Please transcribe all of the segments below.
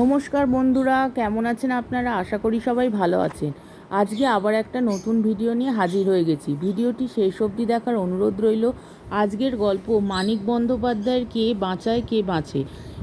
নমস্কার বন্ধুরা, কেমন আছেন আপনারা? আশা করি সবাই ভালো আছেন। আজকে আবার একটা নতুন ভিডিও নিয়ে হাজির হয়ে গেছি। ভিডিওটি শেষ অবধি দেখার অনুরোধ রইল, আজকের গল্প মানিক বন্দ্যোপাধ্যায়ের কে বাঁচায়, কে বাঁচে।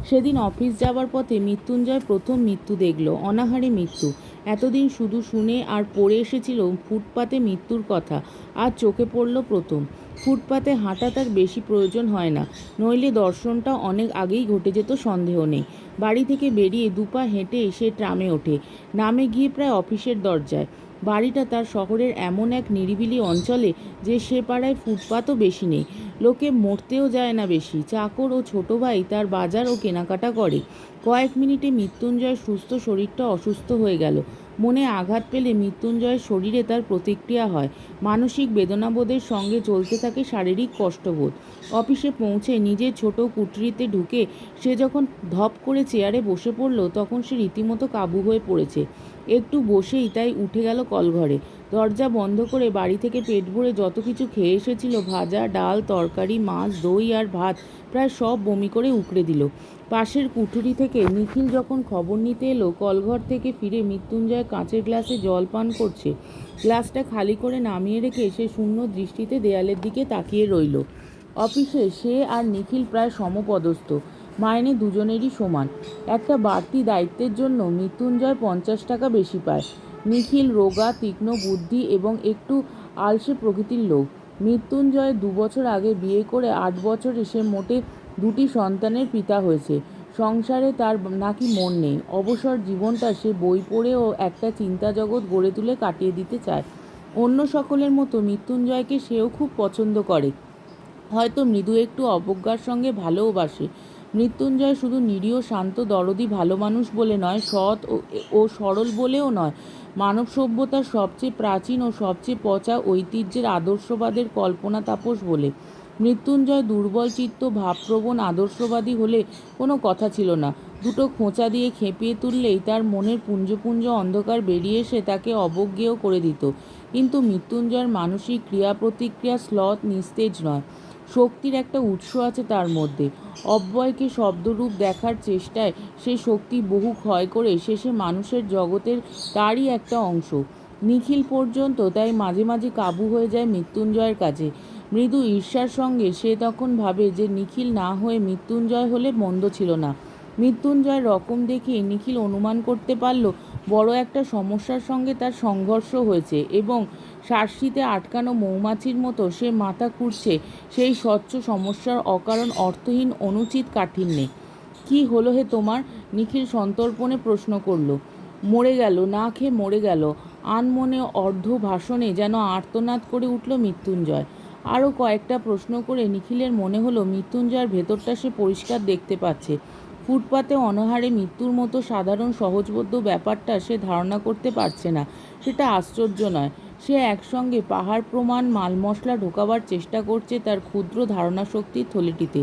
সেদিন অফিস যাওয়ার পথে মৃত্যুঞ্জয় প্রথম মৃত্যু দেখল, অনাহারে মৃত্যু। এতদিন শুধু শুনে আর পড়ে এসেছিল ফুটপাতে মৃত্যুর কথা। আর চোখে পড়ল প্রথম। ফুটপাতে হাঁটা তার বেশি প্রয়োজন হয় না, নইলে দর্শনটা অনেক আগেই ঘটে যেত, সন্দেহ নেই। বাড়ি থেকে বেরিয়ে দুপা হেঁটে এসে ট্রামে ওঠে। নামে গিয়ে প্রায় অফিসের দরজায়। বাড়িটা তার শহরের এমন এক নিরিবিলি অঞ্চলে যে সে পাড়ায় ফুটপাতও বেশি নেই। লোকে মরতেও যায় না বেশি। চাকর ও ছোট ভাই তার বাজার ও কেনাকাটা করে। কয়েক মিনিটে মৃত্যুঞ্জয়ের সুস্থ শরীরটা অসুস্থ হয়ে গেল। মনে আঘাত পেলে মৃত্যুঞ্জয়ের শরীরে তার প্রতিক্রিয়া হয়। মানসিক বেদনাবোধের সঙ্গে চলতে থাকে শারীরিক কষ্টবোধ। অফিসে পৌঁছে নিজের ছোট কুটরিতে ঢুকে সে যখন ধপ করে চেয়ারে বসে পড়ল, তখন সে রীতিমতো কাবু হয়ে পড়েছে। একটু বসেই তাই উঠে গেল কলঘরে। দরজা বন্ধ করে বাড়ি থেকে পেট ভরে যত কিছু খেয়ে এসেছিল, ভাজা ডাল, তরকারি, মাছ, দই আর ভাত প্রায় সব বমি করে উকড়ে দিল। পাশের কুঠুরি থেকে নিখিল যখন খবর নিতে এলো, কলঘর থেকে ফিরে মৃত্যুঞ্জয় কাঁচের গ্লাসে জল পান করছে। গ্লাসটা খালি করে নামিয়ে রেখে সে শূন্য দৃষ্টিতে দেয়ালের দিকে তাকিয়ে রইল। অফিসে সে আর নিখিল প্রায় সমপদস্থ। মাইনে দুজনেরই সমান। একটা বাড়তি দায়িত্বের জন্য মৃত্যুঞ্জয় পঞ্চাশ টাকা বেশি পায়। নিখিল রোগা, তীক্ষ্ণ বুদ্ধি এবং একটু আলসে প্রকৃতির লোক। মৃত্যুঞ্জয় দু বছর আগে বিয়ে করে আট বছরে সে মোটে দুটি সন্তানের পিতা হয়েছে। সংসারে তার নাকি মন নেই। অবসর জীবনটা সে বই পড়ে ও একটা চিন্তা জগৎ গড়ে তুলে কাটিয়ে দিতে চায়। অন্য সকলের মতো মৃত্যুঞ্জয়কে সেও খুব পছন্দ করে। হয়তো মৃদু একটু অবজ্ঞার সঙ্গে ভালোওবাসে মৃত্যুঞ্জয় শুধু নিরীহ, শান্ত, দরদি, ভালো মানুষ বলে নয়, সৎ ও- সরল বলেও নয়। মানব সভ্যতার সবচেয়ে প্রাচীন ও সবচেয়ে পচা ঐতিহ্যের আদর্শবাদের কল্পনা তাপস বলে। মৃত্যুঞ্জয় দুর্বল, চিত্ত, ভাবপ্রবণ, আদর্শবাদী হলে কোনো কথা ছিল না। দুটো খোঁচা দিয়ে খেপিয়ে তুললেই তার মনের পুঞ্জপুঞ্জ অন্ধকার বেরিয়ে এসে তাকে অবজ্ঞেয় করে দিত। কিন্তু মৃত্যুঞ্জয়ের মানসিক ক্রিয়া প্রতিক্রিয়া স্লথ, নিস্তেজ নয়। শক্তির একটা উৎস আছে তার মধ্যে। অব্যয়কে শব্দরূপ দেখার চেষ্টায় সে শক্তি বহু ক্ষয় করে শেষে মানুষের জগতের তারই একটা অংশ। নিখিল পর্যন্ত তাই মাঝে মাঝে কাবু হয়ে যায় মৃত্যুঞ্জয়ের কাছে। মৃদু ঈর্ষার সঙ্গে সে তখন ভাবে যে নিখিল না হয়ে মৃত্যুঞ্জয় হলে মন্দ ছিল না। মৃত্যুঞ্জয়ের রকম দেখে নিখিল অনুমান করতে পারল বড় একটা সমস্যার সঙ্গে তার সংঘর্ষ হয়েছে এবং শার্সিতে আটকানো মৌমাছির মতো সে মাথা খুঁড়ছে সেই স্বচ্ছ সমস্যার অকারণ অর্থহীন অনুচিত কাঠিন্যে। কি হলো হে তোমার? নিখিল সন্তর্পণে প্রশ্ন করল। মরে গেল, না খেয়ে মরে গেল। আনমনে অর্ধ ভাষণে যেন আর্তনাদ করে উঠল মৃত্যুঞ্জয়। আরও কয়েকটা প্রশ্ন করে নিখিলের মনে হলো, মৃত্যুঞ্জয়ের ভেতরটা সে পরিষ্কার দেখতে পাচ্ছে। ফুটপাতে অনাহারে মৃত্যুর মতো সাধারণ সহজবোধ্য ব্যাপারটা সে ধারণা করতে পারছে না। সেটা আশ্চর্য নয়। সে একসঙ্গে পাহাড় প্রমাণ মাল মশলা ঢোকাবার চেষ্টা করছে তার ক্ষুদ্র ধারণা শক্তির থলিটিতে।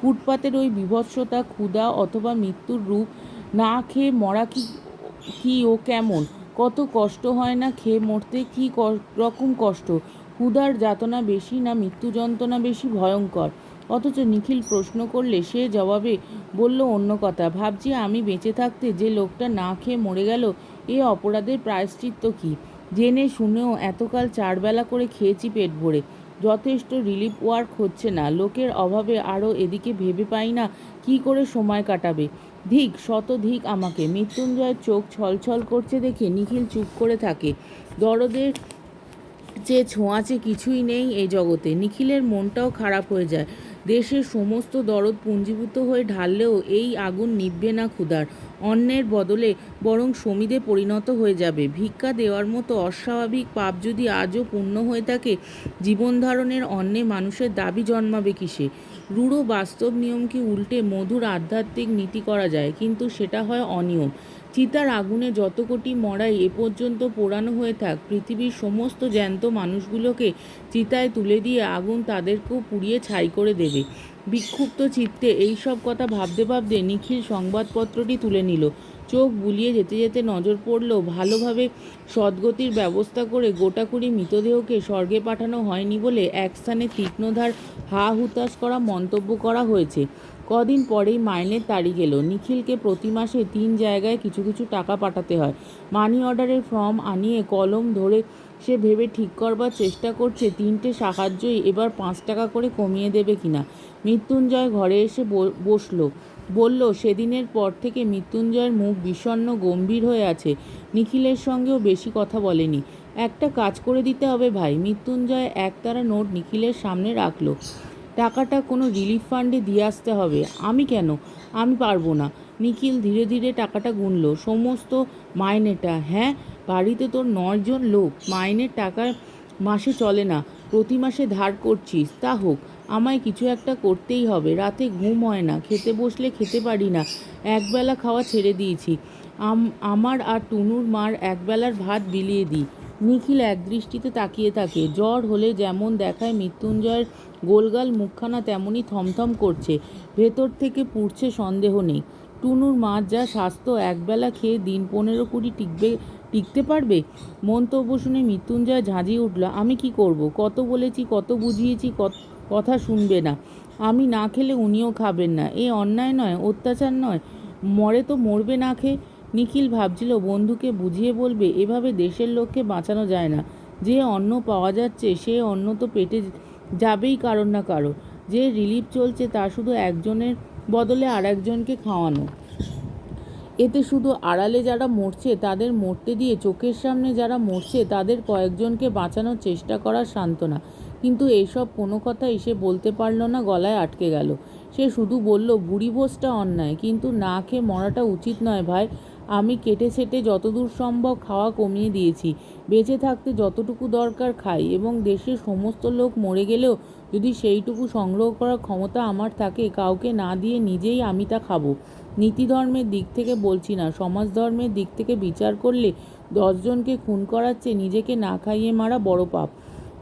ফুটপাতের ওই বিভৎসতা, ক্ষুধা অথবা মৃত্যুর রূপ না খেয়ে মরা কি কি ও কেমন? কত কষ্ট হয় না খেয়ে মরতে? কি, রকম কষ্ট? ক্ষুধার যাতনা বেশি না মৃত্যু যন্ত্রণা বেশি ভয়ঙ্কর? অথচ নিখিল প্রশ্ন করলে সে জবাবে বলল, অন্য কথা। ভাবছি আমি বেঁচে থাকতে যে লোকটা না খেয়ে মরে গেল, এ অপরাধের প্রায়শ্চিত্ত কী? জেনে শুনেও এতকাল চারবেলা করে খেয়েছি পেট ভরে। যথেষ্ট রিলিফ ওয়ার্ক হচ্ছে না। লোকের অভাবে আরও এদিকে ভেবে পাই না কি করে সময় কাটাবে। ধিক, শত ধিক আমাকে। মৃত্যুঞ্জয়ের চোখ ছলছল করছে দেখে নিখিল চুপ করে থাকে। দরদের যে ছোঁয়াচে কিছুই নেই এই জগতে। নিখিলের মনটাও খারাপ হয়ে যায়। দেশের সমস্ত দরদ পুঞ্জীভূত হয়ে ঢাললেও এই আগুন নিভবে না ক্ষুধার। অন্যের বদলে বরং সমিধে পরিণত হয়ে যাবে। ভিক্ষা দেওয়ার মতো অস্বাভাবিক পাপ যদি আজও পূর্ণ হয়ে থাকে, জীবন ধারণের অন্যে মানুষের দাবি জন্মাবে কিসে? রূঢ় বাস্তব নিয়মকে উল্টে মধুর আধ্যাত্মিক নীতি করা যায়? কিন্তু সেটা হয় অনিয়ম। চিতার আগুনে যত কোটি মরাই এ পর্যন্ত পোড়ানো হয়ে থাক, পৃথিবীর সমস্ত জ্যান্ত মানুষগুলোকে চিতায় তুলে দিয়ে আগুন তাদেরকেও পুড়িয়ে ছাই করে দেবে। বিক্ষুব্ধ চিত্তে এই সব কথা ভাবতে ভাবতে নিখিল সংবাদপত্রটি তুলে নিল। চোখ বুলিয়ে যেতে যেতে নজর পড়ল, ভালোভাবে সদ্গতির ব্যবস্থা করে গোটাকুড়ি মৃতদেহকে স্বর্গে পাঠানো হয়নি বলে এক স্থানে তীক্ষ্ণধার হা হুতাশ করা মন্তব্য করা হয়েছে। কদিন পরেই মাইনের তারিখ এলো নিখিলকে প্রতি মাসে তিন জায়গায় কিছু কিছু টাকা পাঠাতে হয়। মানি অর্ডারের ফর্ম আনিয়ে কলম ধরে সে ভেবে ঠিক করবার চেষ্টা করছে, তিনটে সাহায্যই এবার পাঁচ টাকা করে কমিয়ে দেবে কিনা। মৃত্যুঞ্জয় ঘরে এসে বসল। বলল, সেদিনের পর থেকে মৃত্যুঞ্জয়ের মুখ বিষণ্ণ, গম্ভীর হয়ে আছে। নিখিলের সঙ্গেও বেশি কথা বলেনি। একটা কাজ করে দিতে হবে ভাই। মৃত্যুঞ্জয় একতারা নোট নিখিলের সামনে রাখল। টাকাটা কোনো রিলিফ ফান্ডে দিয়ে আসতে হবে। আমি কেন? আমি পারব না। নিখিল ধীরে ধীরে টাকাটা গুনলো। সমস্ত মাইনেটা হ্যাঁ? বাড়িতে তোর নয়জন লোক। মাইনের টাকার মাসে চলে না। প্রতি মাসে ধার করছিস। তা হোক, আমায় কিছু একটা করতেই হবে। রাতে ঘুম হয় না। খেতে বসলে খেতে পারি না। একবেলা খাওয়া ছেড়ে দিয়েছি। আম- আমার আর টুনুর মার একবেলার ভাত বিলিয়ে দিই। নিখিল একদৃষ্টিতে তাকিয়ে থাকে। জ্বর হলে যেমন দেখায় মৃত্যুঞ্জয়ের গোলগাল মুখখানা তেমনই থমথম করছে। ভেতর থেকে পুড়ছে সন্দেহ নেই। টুনুর মার যা স্বাস্থ্য একবেলা খেয়ে দিন পনেরো কুড়ি টিকবে, টিকতে পারবে? মন্তব্য শুনে মৃত্যুঞ্জয় ঝাঁঝিয়ে উঠল, আমি কি করব? কত বলেছি, কত বুঝিয়েছি কথা শুনবে না। আমি না খেলে উনিও খাবেন না। এ অন্যায় নয়, অত্যাচার নয়। মরে তো মরবে না খেয়ে। নিখিল ভাবছিল, বন্ধুকে বুঝিয়ে বলবে, এভাবে দেশের লোককে বাঁচানো যায় না। যে অন্ন পাওয়া যাচ্ছে, সে অন্ন তো পেটে যাবেই কারোর না কারও। যে রিলিফ চলছে তা শুধু একজনের বদলে আর একজনকে খাওয়ানো। এতে শুধু আড়ালে যারা মরছে, তাদের মরতে দিয়ে চোখের সামনে যারা মরছে, তাদের কয়েকজনকে বাঁচানোর চেষ্টা করার সান্ত্বনা। কিন্তু এইসব কোনো কথাই সে বলতে পারল না, গলায় আটকে গেল। সে শুধু বলল, বুড়ি ভোজটা অন্যায়, কিন্তু না খেয়ে মরাটা উচিত নয় ভাই। আমি কেটে সেটে যতদূর সম্ভব খাওয়া কমিয়ে দিয়েছি। বেঁচে থাকতে যতটুকু দরকার খাই এবং দেশের সমস্ত লোক মরে গেলেও যদি সেইটুকু সংগ্রহ করার ক্ষমতা আমার থাকে, কাউকে না দিয়ে নিজেই আমি তা খাব। নীতিধর্মের দিক থেকে বলছি না। সমাজ ধর্মের দিক থেকে বিচার করলে দশজনকে খুন করার চেয়ে নিজেকে না খাইয়ে মারা বড় পাপ।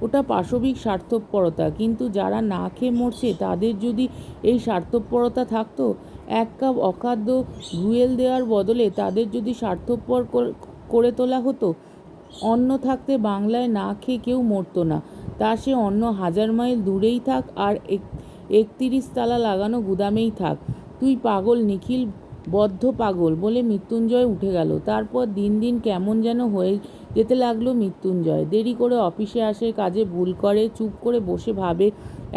ওটা পাশবিক স্বার্থপরতা। কিন্তু যারা না খেয়ে মরছে, তাদের যদি এই স্বার্থপরতা থাকতো এক কাপ অখাদ্য ঘুয়েল দেওয়ার বদলে তাদের যদি স্বার্থপর কর- তোলা হতো, অন্ন থাকতে বাংলায় না খেয়ে কেউ মরতো না। তা সে অন্য হাজার মাইল দূরেই থাক আর এক- একতিরিশ তালা লাগানো গুদামেই থাক। তুই পাগল, নিখিল, বদ্ধ পাগল বলে মৃত্যুঞ্জয় উঠে গেল। তারপর দিন দিন কেমন যেন হয়ে যেতে লাগল মৃত্যুঞ্জয়। দেরি করে অফিসে আসে, কাজে ভুল করে, চুপ করে বসে ভাবে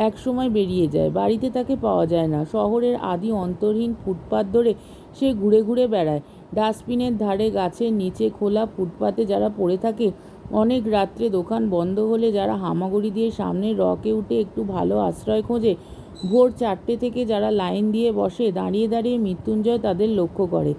এক সময় বেরিয়ে যায়। বাড়িতে তাকে পাওয়া যায় না। শহরের আদি অন্তরহীন ফুটপাত ধরে সে ঘুরে ঘুরে বেড়ায়। ডাস্টবিনের ধারে গাছের নিচে খোলা ফুটপাতে যারা পড়ে থাকে, অনেক রাত্রে দোকান বন্ধ হলে যারা হামাগুড়ি দিয়ে সামনে রকে উঠে একটু ভালো আশ্রয় খোঁজে, ভোর চারটে থেকে যারা লাইন দিয়ে বসে, দাঁড়িয়ে দাঁড়িয়ে মৃত্যুঞ্জয় তাদের লক্ষ্য করে।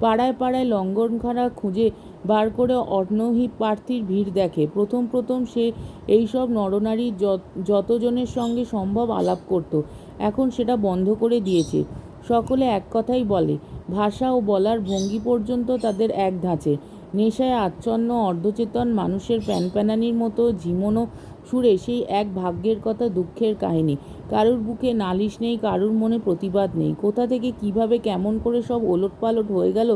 পাড়ায় পাড়ায় লঙ্গনখানা খুঁজে বার করে অর্ণহী প্রার্থীর ভিড় দেখে। প্রথম প্রথম সে এইসব নরনারী যত- যতজনের সঙ্গে সম্ভব আলাপ করত। এখন সেটা বন্ধ করে দিয়েছে। সকলে এক কথাই বলে, ভাষা ও বলার ভঙ্গি পর্যন্ত তাদের এক ধাঁচে। নেশায় আচ্ছন্ন, অর্ধচেতন মানুষের প্যানপ্যানানির মতো ঝিমোনো সুরে সেই এক ভাগ্যের কথা দুঃখের কাহিনী। কারুর বুকে নালিশ নেই, কারুর মনে প্রতিবাদ নেই। কোথা থেকে কীভাবে কেমন করে সব ওলটপালট হয়ে গেল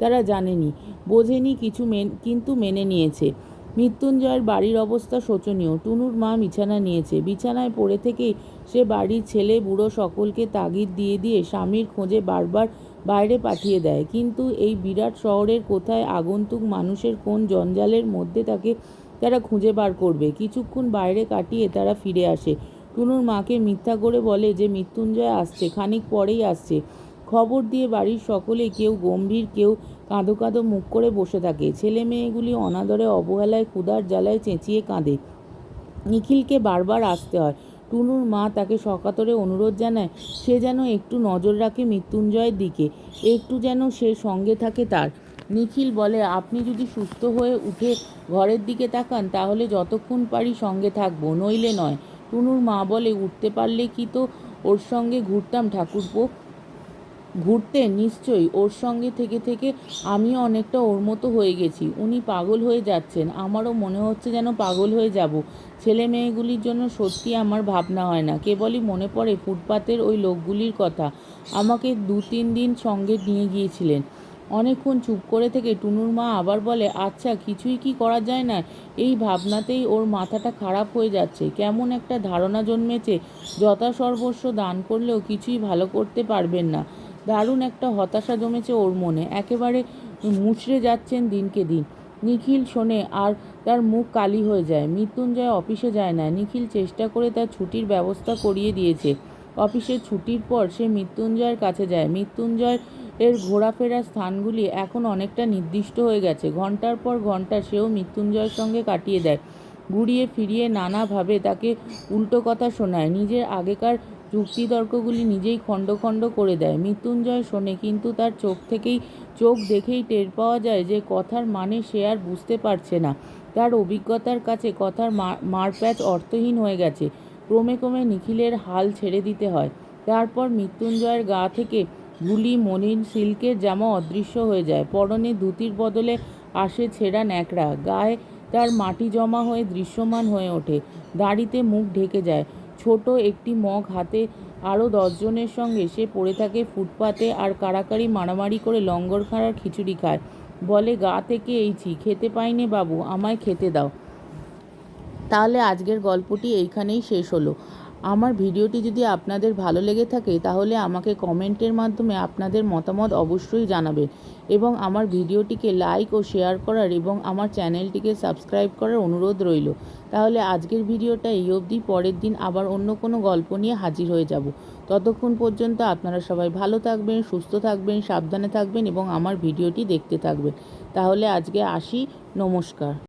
তারা জানেনি, বোঝেনি কিছু মেন কিন্তু মেনে নিয়েছে। মৃত্যুঞ্জয়ের বাড়ির অবস্থা শোচনীয়। টুনুর মা বিছানা নিয়েছে। বিছানায় পড়ে থেকেই সে বাড়ির ছেলে, বুড়ো সকলকে তাগিদ দিয়ে দিয়ে স্বামীর খোঁজে বারবার বাইরে পাঠিয়ে দেয়। কিন্তু এই বিরাট শহরের কোথায় আগন্তুক মানুষের কোন জঞ্জালের মধ্যে তাকে তারা খুঁজে বার করবে? কিছুক্ষণ বাইরে কাটিয়ে তারা ফিরে আসে। টুনুর মাকে মিথ্যা করে বলে যে, মৃত্যুঞ্জয় আসছে, খানিক পরেই আসছে। খবর দিয়ে বাড়ির সকলে কেউ গম্ভীর, কেউ কাঁদো কাঁদো মুখ করে বসে থাকে। ছেলে মেয়েগুলি অনাদরে অবহেলায়, ক্ষুধার জ্বালায় চেঁচিয়ে কাঁদে। নিখিলকে বারবার আসতে হয়। টুনুর মা তাকে সকাতরে অনুরোধ জানায়, সে যেন একটু নজর রাখে মৃত্যুঞ্জয়ের দিকে, একটু যেন সে সঙ্গে থাকে তার। নিখিল বলে, আপনি যদি সুস্থ হয়ে উঠে ঘরের দিকে তাকান, তাহলে যতক্ষণ পারি সঙ্গে থাকব, নইলে নয়। টুনুর মা বলে, উঠতে পারলে কি তো ওর সঙ্গে ঘুরতাম ঠাকুরপো? ঘুরতে নিশ্চয়ই ওর সঙ্গে থেকে থেকে আমিও অনেকটা ওর মতো হয়ে গেছি। উনি পাগল হয়ে যাচ্ছেন। আমারও মনে হচ্ছে যেন পাগল হয়ে যাব। ছেলে মেয়েগুলির জন্য সত্যি আমার ভাবনা হয় না। কেবলই মনে পড়ে ফুটপাতের ওই লোকগুলির কথা। আমাকে দু তিন দিন সঙ্গে নিয়ে গিয়েছিলেন। অনেকক্ষণ চুপ করে থেকে টুনুর মা আবার বলে আচ্ছা কিছুই কি করা যায় না? এই ভাবনাতেই ওর মাথাটা খারাপ হয়ে যাচ্ছে। কেমন একটা ধারণা জন্মেছে। যথাসর্বস্ব দান করলেও কিছুই ভালো করতে পারবেন না। দারুণ একটা হতাশা জমেছে ওর মনে। একেবারে মুচড়ে যাচ্ছেন দিনকে দিন। নিখিল শোনে, আর তার মুখ কালি হয়ে যায়। মৃত্যুঞ্জয় অফিসে যায় না। নিখিল চেষ্টা করে তার ছুটির ব্যবস্থা করিয়ে দিয়েছে। অফিসের ছুটির পর সে মৃত্যুঞ্জয়ের কাছে যায়। মৃত্যুঞ্জয় এর ঘোরাফেরার স্থানগুলি এখন অনেকটা নির্দিষ্ট হয়ে গেছে। ঘণ্টার পর ঘণ্টা সেও মৃত্যুঞ্জয়ের সঙ্গে কাটিয়ে দেয়। ঘুরিয়ে ফিরিয়ে নানাভাবে তাকে উল্টো কথা শোনায়। নিজের আগেকার যুক্তিতর্কগুলি নিজেই খণ্ড খণ্ড করে দেয়। মৃত্যুঞ্জয় শোনে, কিন্তু তার চোখ থেকেই চোখ দেখেই টের পাওয়া যায় যে কথার মানে সে আর বুঝতে পারছে না। তার অভিজ্ঞতার কাছে কথার মারপ্যাচ অর্থহীন হয়ে গেছে। ক্রমে ক্রমে নিখিলের হাল ছেড়ে দিতে হয়। তারপর মৃত্যুঞ্জয়ের গা থেকে গুলি মনির সিল্কের জামা অদৃশ্য হয়ে যায়। পরনে ধুতির বদলে আসে ছেঁড়া ন্যাকড়া। গায়ে তার মাটি জমা হয়ে দৃশ্যমান হয়ে ওঠে। দাড়িতে মুখ ঢেকে যায়। ছোট একটি মগ হাতে আরও দশজনের সঙ্গে সে পড়ে থাকে ফুটপাতে আর কাড়াকাড়ি মারামারি করে লঙ্গর খাড়ার খিচুড়ি খায়। বলে, গা থেকে এইছি খেতে পাইনি বাবু, আমায় খেতে দাও। তাহলে আজকের গল্পটি এইখানেই শেষ হলো। আমার ভিডিওটি যদি আপনাদের ভালো লেগে থাকে, তাহলে আমাকে কমেন্টের মাধ্যমে আপনাদের মতামত অবশ্যই জানাবেন এবং আমার ভিডিওটিকে লাইক ও শেয়ার করার এবং আমার চ্যানেলটিকে সাবস্ক্রাইব করার অনুরোধ রইল। তাহলে আজকের ভিডিওটা এই অবধি, পরের দিন আবার অন্য কোনো গল্প নিয়ে হাজির হয়ে যাব। ততক্ষণ পর্যন্ত আপনারা সবাই ভালো থাকবেন, সুস্থ থাকবেন, সাবধানে থাকবেন এবং আমার ভিডিওটি দেখতে থাকবেন। তাহলে আজকে আসি, নমস্কার।